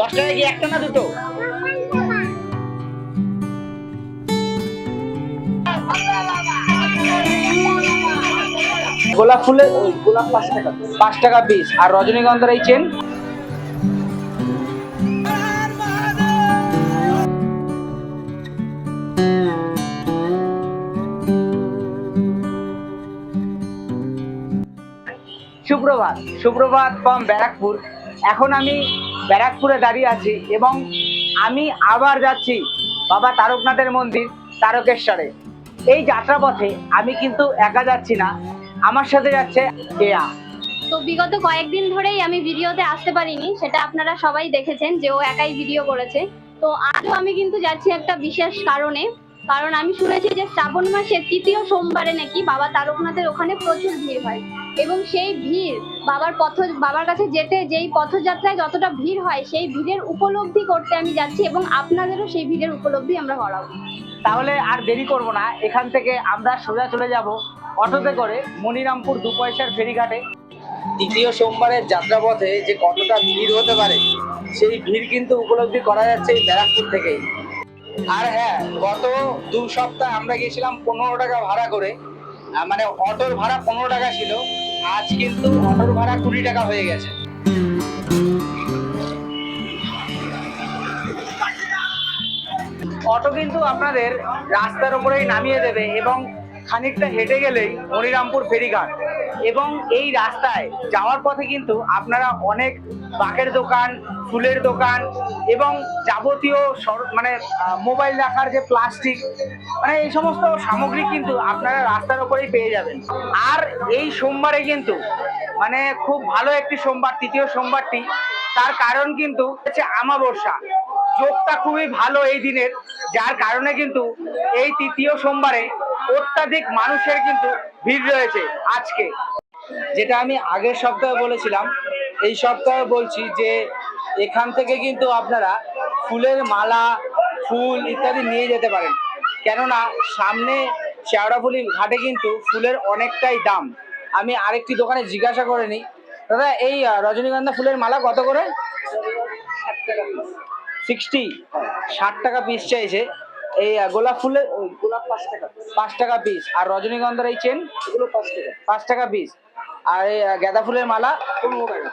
দশ টাকা কি একটা না দুটো? গোলাপ ফুলের গোলাপ পাঁচ টাকা পাঁচ টাকা পিস আর রজনীগন্ধার এই চেন সুপ্রভাত সুপ্রভাত ফ্রম ব্যারাকপুর। এখন আমি ব্যারাকপুরে দাঁড়িয়ে আছি এবং আমি আবার যাচ্ছি বাবা তারকনাথের মন্দির, তারকেশ্বরে। এই যাত্রাপথে আমি কিন্তু একা যাচ্ছি না, আমার সাথে যাচ্ছে কেয়া তো বিগত কয়েকদিন ধরেই আমি ভিডিওতে আসতে পারিনি, সেটা আপনারা সবাই দেখেছেন যে ও একাই ভিডিও করেছে। তো আজও আমি কিন্তু যাচ্ছি একটা বিশেষ কারণে, কারণ আমি শুনেছি যে শ্রাবণ মাসের তৃতীয় সোমবারে নাকি বাবা তারকনাথের ওখানে প্রচুর ভিড় হয়। এবং সেই ভিড় বাবার পথ বাবার কাছে যেতে যেই পথযাত্রায় যতটা ভিড় হয় সেই ভিড়ের উপলব্ধি করতে আমি যাচ্ছি এবং আপনাদেরও সেই ভিড়ের উপলব্ধি আমরা করাবো। তাহলে আর দেরি করব না এখান থেকে আমরা সোজা চলে যাব অটোতে করে মনিরামপুর দু পয়সার ফেরিঘাটে। তৃতীয় সোমবারের যাত্রাপথে যে কতটা ভিড় হতে পারে সেই ভিড় কিন্তু উপলব্ধি করা যাচ্ছে এই ব্যারাকপুর থেকেই। আর হ্যাঁ গত দু সপ্তাহ আমরা গেছিলাম পনেরো টাকা ভাড়া করে। মানে অটোর ভাড়া পনেরো টাকা ছিল। আজ কিন্তু অটোর ভাড়া কুড়ি টাকা হয়ে গেছে। অটো কিন্তু আপনাদের রাস্তার উপরেই নামিয়ে দেবে এবং খানিকটা হেঁটে গেলেই মনিরামপুর ফেরিঘাট। এবং এই রাস্তায় যাওয়ার পথে কিন্তু আপনারা অনেক বাকের দোকান ফুলের দোকান এবং যাবতীয় মানে মোবাইল রাখার যে প্লাস্টিক মানে এই সমস্ত সামগ্রী কিন্তু আপনারা রাস্তার উপরেই পেয়ে যাবেন। আর এই সোমবারে কিন্তু মানে খুব ভালো একটি সোমবার, তৃতীয় সোমবারটি। তার কারণ কিন্তু হচ্ছে আমাবস্যা। যোগটা খুবই ভালো এই দিনের, যার কারণে কিন্তু এই তৃতীয় সোমবারে অত্যাধিক মানুষের কিন্তু ভিড় রয়েছে আজকে। যেটা আমি আগের সপ্তাহে বলেছিলাম এই সপ্তাহে বলছি যে এখান থেকে কিন্তু আপনারা ফুলের মালা ফুল ইত্যাদি নিয়ে যেতে পারেন। কেননা সামনে শেওড়াফুলি ঘাটে কিন্তু ফুলের অনেকটাই দাম। আমি আরেকটি দোকানে জিজ্ঞাসা করে নিই দাদা এই রজনীগন্ধা ফুলের মালা কত করে? সিক্সটি ষাট টাকা পিস চাইছে। এই গোলাপ ফুলের গোলাপ পাঁচ টাকা পাঁচ টাকা পিস আর রজনীগন্ধার এই চেন এগুলো পাঁচ টাকা পাঁচ টাকা পিস আর এই গাঁদা ফুলের মালা? পনেরো টাকা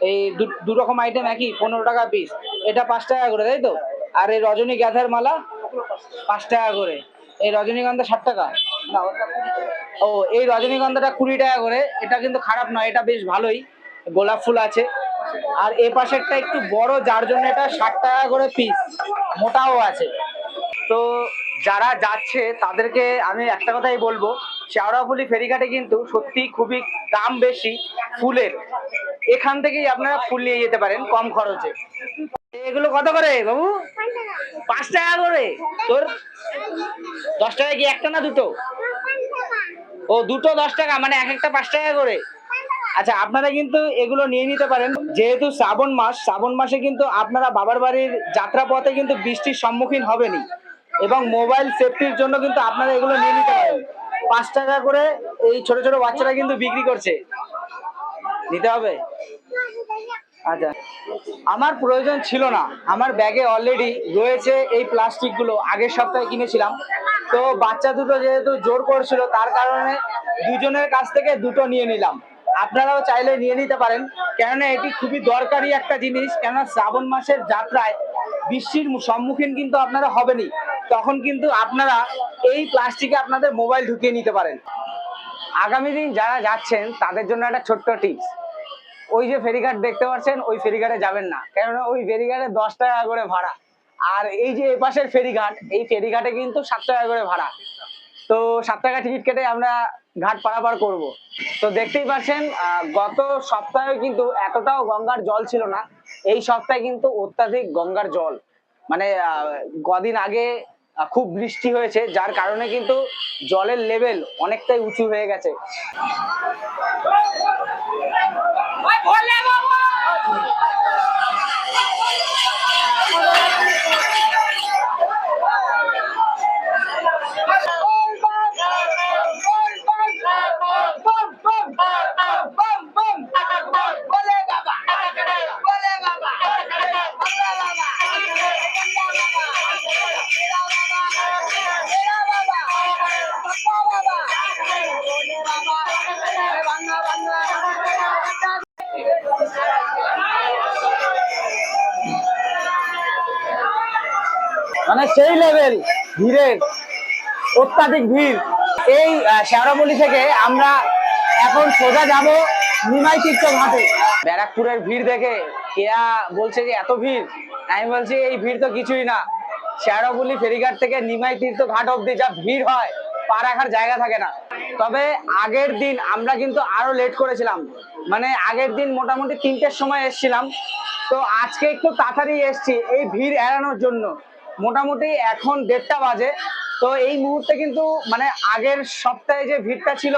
এই দু- রকম আইটেম একই পনেরো টাকা পিস এটা পাঁচ টাকা করে তাই তো? আর এই রজনী গাঁদার মালা? পাঁচ টাকা। করে। এই রজনীগন্ধা ষাট টাকা। ও এই রজনীগন্ধাটা কুড়ি টাকা করে। এটা কিন্তু খারাপ নয় এটা বেশ ভালোই। গোলাপ ফুল আছে। আর এ পাশেরটা একটু বড় যার জন্য এটা ষাট টাকা করে পিস মোটাও আছে। তো যারা যাচ্ছে, তাদেরকে আমি একটা কথাই বলব শেওড়াফুলি ফেরিঘাটে কিন্তু সত্যি খুবই দাম বেশি ফুলের। এখান থেকেই আপনারা ফুল নিয়ে যেতে পারেন কম খরচে। এগুলো কত করে, বাবু? পাঁচ টাকা করে। তোর দশ টাকা কি একটা না দুটো? ও, দুটো দশ টাকা মানে এক একটা পাঁচ টাকা করে। আচ্ছা আপনারা কিন্তু এগুলো নিয়ে নিতে পারেন। যেহেতু শ্রাবণ মাস, শ্রাবণ মাসে কিন্তু আপনারা বাবার বাড়ির যাত্রা পথে কিন্তু বৃষ্টির সম্মুখীন হবেনই। এবং মোবাইল সেফটির জন্য কিন্তু আপনারা এগুলো নিয়ে নিতে পারেন। পাঁচ টাকা করে এই ছোট ছোট বাচ্চারা কিন্তু বিক্রি করছে। নিতে হবে? আচ্ছা। আমার প্রয়োজন ছিল না। আমার ব্যাগে অলরেডি রয়েছে এই প্লাস্টিকগুলো। আগের সপ্তাহে কিনেছিলাম। তো বাচ্চা দুটো যেহেতু জোর করছিল, তার কারণে দুজনের কাছ থেকে দুটো নিয়ে নিলাম। আপনারাও চাইলে নিয়ে নিতে পারেন। কেননা এটি খুবই দরকারি একটা জিনিস। কেননা শ্রাবণ মাসের যাত্রায় বৃষ্টির সম্মুখীন কিন্তু আপনারা হবেনই। তখন কিন্তু আপনারা এই প্লাস্টিকে আপনাদের মোবাইল ঢুকিয়ে নিতে পারেন। আগামী দিন যারা যাচ্ছেন, তাদের জন্য একটা ছোট্ট টিপস। ওই যে ফেরিঘাট দেখতে পাচ্ছেন, ওই ফেরিঘাটে যাবেন না। কেননা ওই ফেরিঘাটে দশ টাকা করে ভাড়া। আর এই যে এপাশের ফেরিঘাট, এই ফেরিঘাটে কিন্তু সাত টাকা করে ভাড়া। তো সাত টাকা টিকিট কেটে আমরা ঘাট পারাপার করব। তো দেখতেই পাচ্ছেন গত সপ্তাহে কিন্তু এতটাও গঙ্গার জল ছিল না। এই সপ্তাহে কিন্তু অত্যাধিক গঙ্গার জল। মানে কদিন আগে খুব বৃষ্টি হয়েছে যার কারণে কিন্তু জলের লেভেল অনেকটাই উঁচু হয়ে গেছে। মানে সেই লেভেল ভিড়ের অত্যাধিক ভিড়। এই শ্যাওড়াবলি থেকে আমরা এখন সোজা যাব নিমাই তীর্থ ঘাটে ব্যারাকপুরের ভিড় দেখে কেয়া বলছে যে, এত ভিড়? আমি বলছি, এই ভিড় তো কিছুই না। শ্যাওড়াবলি ফেরিঘাট থেকে নিমাই তীর্থ ঘাট অব্দি যা ভিড় হয় পা রাখার জায়গা থাকে না। তবে আগের দিন আমরা কিন্তু আরও লেট করেছিলাম। মানে আগের দিন মোটামুটি তিনটের সময় এসেছিলাম। তো আজকে একটু তাড়াতাড়ি এসছি এই ভিড় এড়ানোর জন্য। মোটামুটি এখন দেড়টা বাজে। তো এই মুহূর্তে কিন্তু মানে আগের সপ্তাহে যে ভিড়টা ছিল,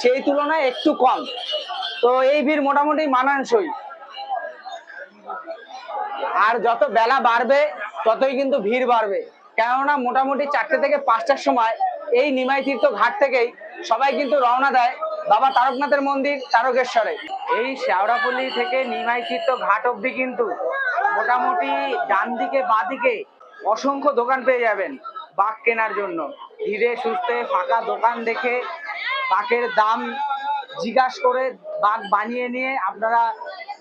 সেই তুলনায় একটু কম। তো এই ভিড় মোটামুটি মানানসই। আর যত বেলা বাড়বে, ততই কিন্তু ভিড় বাড়বে। কেননা মোটামুটি চারটে থেকে পাঁচটার সময় এই নিমাই তীর্থ ঘাট থেকেই সবাই কিন্তু রওনা দেয় বাবা তারকনাথের মন্দির তারকেশ্বরে। এই শেওড়াপল্লি থেকে নিমাই তীর্থ ঘাট অব্দি কিন্তু মোটামুটি ডান দিকে বাঁ দিকে অসংখ্য দোকান পেয়ে যাবেন বাঘ কেনার জন্য। ধীরে সুস্থে ফাঁকা দোকান দেখে বাঘের দাম জিজ্ঞাসা করে বাঘ বানিয়ে নিয়ে আপনারা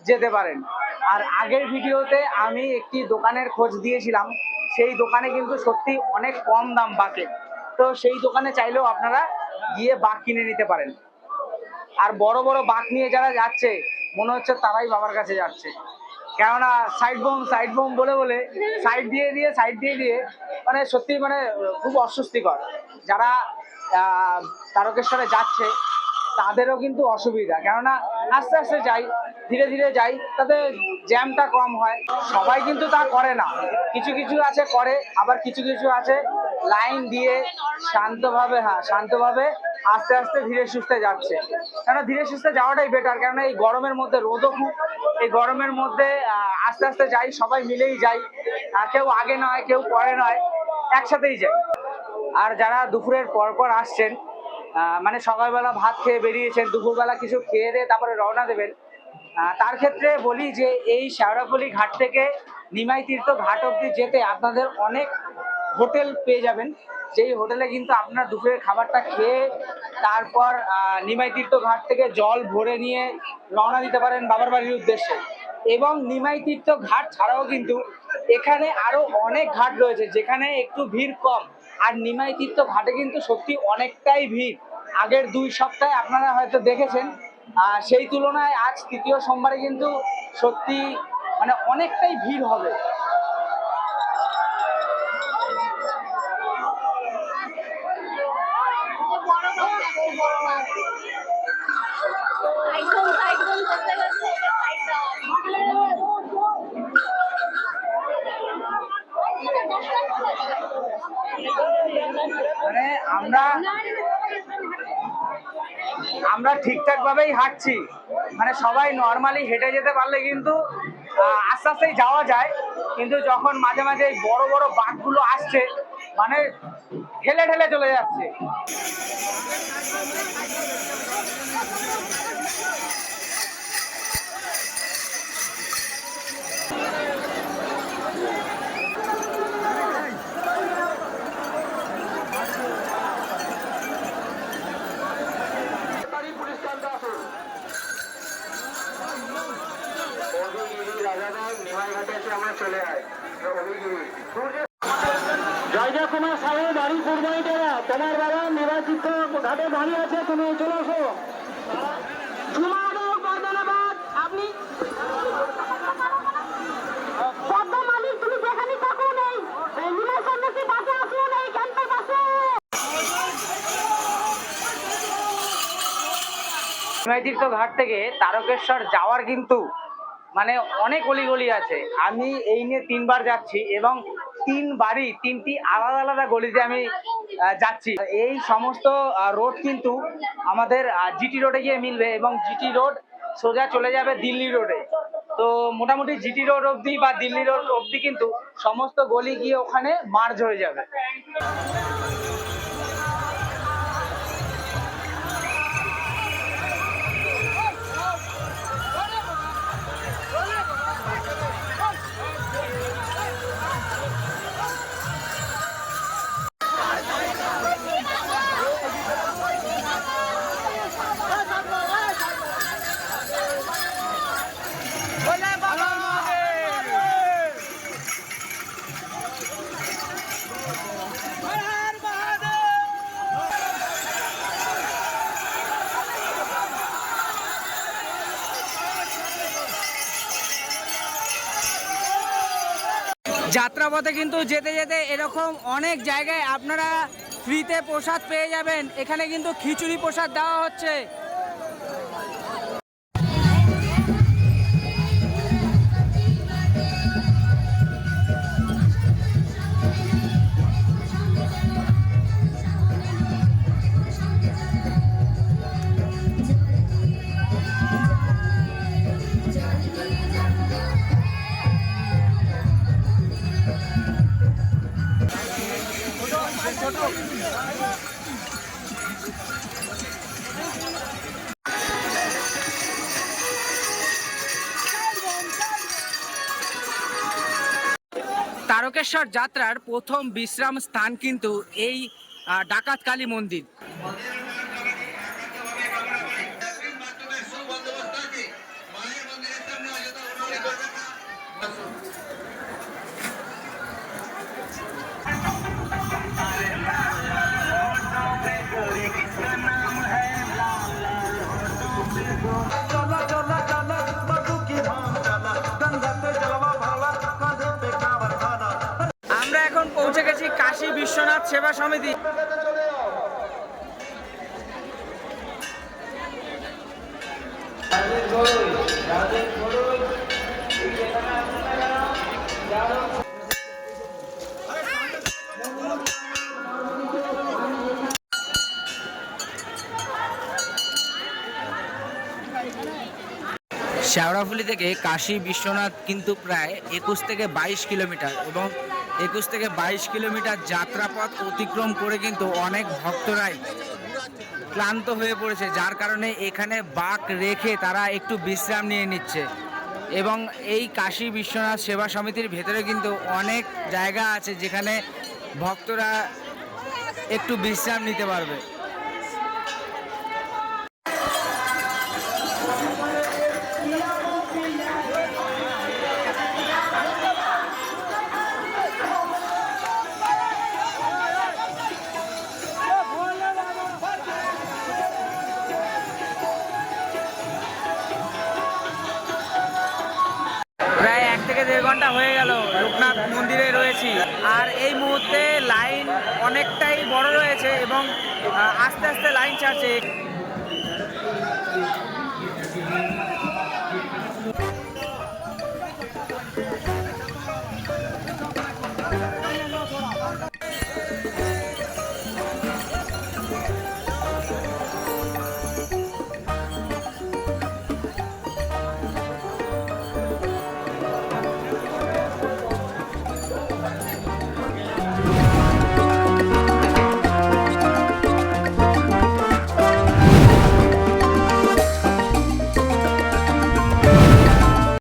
যেতে পারেন। আর আগের ভিডিওতে আমি একটি দোকানের খোঁজ দিয়েছিলাম, সেই দোকানে কিন্তু সত্যি অনেক কম দাম বাঘের। তো সেই দোকানে চাইলেও আপনারা গিয়ে বাঘ কিনে নিতে পারেন। আর বড় বড় বাঘ নিয়ে যারা যাচ্ছে, মনে হচ্ছে তারাই বাবার কাছে যাচ্ছে। কেননা সাইড বোম সাইড বোম বলে বলে সাইড দিয়ে দিয়ে সাইড দিয়ে দিয়ে মানে সত্যি মানে খুব অস্বস্তিকর। যারা তারকেশ্বরে যাচ্ছে, তাদেরও কিন্তু অসুবিধা। কেননা আস্তে আস্তে যাই, ধীরে ধীরে যাই, তাতে জ্যামটা কম হয়। সবাই কিন্তু তা করে না। কিছু কিছু আছে করে, আবার কিছু কিছু আছে লাইন দিয়ে শান্তভাবে হ্যাঁ শান্তভাবে আস্তে আস্তে ধীরে সুস্থে যাচ্ছে। কেন ধীরে সুস্থে যাওয়াটাই বেটার কেননা এই গরমের মধ্যে রোদও খুব, এই গরমের মধ্যে আস্তে আস্তে যাই, সবাই মিলেই যাই কেউ আগে নয়, কেউ পরে নয়, একসাথেই যাই। আর যারা দুপুরের পর পর আসছেন মানে সকালবেলা ভাত খেয়ে বেরিয়েছেন, দুপুরবেলা কিছু খেয়ে দিয়ে তারপরে রওনা দেবেন তার ক্ষেত্রে বলি যে এই শেওড়াফুলি ঘাট থেকে নিমাই তীর্থ ঘাট অব্দি যেতে আপনাদের অনেক হোটেল পেয়ে যাবেন। সেই হোটেলে কিন্তু আপনার দুপুরের খাবারটা খেয়ে তারপর আহ, নিমাই তীর্থ ঘাট থেকে জল ভরে নিয়ে রওনা দিতে পারেন বাবার বাড়ির উদ্দেশ্যে। এবং নিমাই তীর্থ ঘাট ছাড়াও কিন্তু এখানে আরও অনেক ঘাট রয়েছে যেখানে একটু ভিড় কম। আর নিমাই তীর্থ ঘাটে কিন্তু সত্যি অনেকটাই ভিড়। আগের দুই সপ্তাহে আপনারা হয়তো দেখেছেন সেই তুলনায় আজ তৃতীয় সোমবারে কিন্তু সত্যি মানে অনেকটাই ভিড় হবে। ঠিকঠাক ভাবেই হাঁটছি। মানে সবাই নর্মালি হেঁটে যেতে পারলে কিন্তু আস্তে আস্তেই যাওয়া যায়। কিন্তু যখন মাঝে মাঝে এই বড় বড় বাঘগুলো আসছে মানে ঠেলে ঠেলে চলে যাচ্ছে। জয়জয় কুমার সাহেব বাড়ি কুরবানিটারা তোমার বাবা নির্বাচিত ঘাটে দাঁড়িয়ে আছে তুমি চলে আসো আপনি পদ্মা মালিক তুমি যেখানে থাকুন এই এই নিমাই সন্ন্যাসী বাসে আসুন এই ক্যাম্পের পাশে তীর্থ ঘাট থেকে তারকেশ্বর যাওয়ার কিন্তু মানে অনেক অলিগলি আছে। আমি এই নিয়ে তিনবার যাচ্ছি এবং তিনবারই তিনটি আলাদা আলাদা গলিতে আমি যাচ্ছি। এই সমস্ত রোড কিন্তু আমাদের জিটি রোডে গিয়ে মিলবে এবং জিটি রোড সোজা চলে যাবে দিল্লি রোডে। তো মোটামুটি জিটি রোড অবধি বা দিল্লি রোড অবধি কিন্তু সমস্ত গলি গিয়ে ওখানে মার্জ হয়ে যাবে। যাত্রাপথে কিন্তু যেতে যেতে এরকম অনেক জায়গায় আপনারা ফ্রিতে প্রসাদ পেয়ে যাবেন। এখানে কিন্তু খিচুড়ি প্রসাদ দেওয়া হচ্ছে। তারকেশ্বর যাত্রার প্রথম বিশ্রাম স্থান কিন্তু এই ডাকাতকালী ডাকাত কালী মন্দির। বিশ্বনাথ সেবা সমিতি। শেওড়াফুলি থেকে কাশী বিশ্বনাথ কিন্তু প্রায় একুশ থেকে বাইশ কিলোমিটার এবং একুশ থেকে বাইশ কিলোমিটার যাত্রাপথ অতিক্রম করে কিন্তু অনেক ভক্তরাই ক্লান্ত হয়ে পড়েছে, যার কারণে এখানে বাক রেখে তারা একটু বিশ্রাম নিয়ে নিচ্ছে। এবং এই কাশী বিশ্বনাথ সেবা সমিতির ভেতরে কিন্তু অনেক জায়গা আছে যেখানে ভক্তরা একটু বিশ্রাম নিতে পারবে। ঘণ্টা হয়ে গেল লোকনাথ মন্দিরে রয়েছি আর এই মুহূর্তে লাইন অনেকটাই বড় রয়েছে এবং আস্তে আস্তে লাইন ছাড়ছে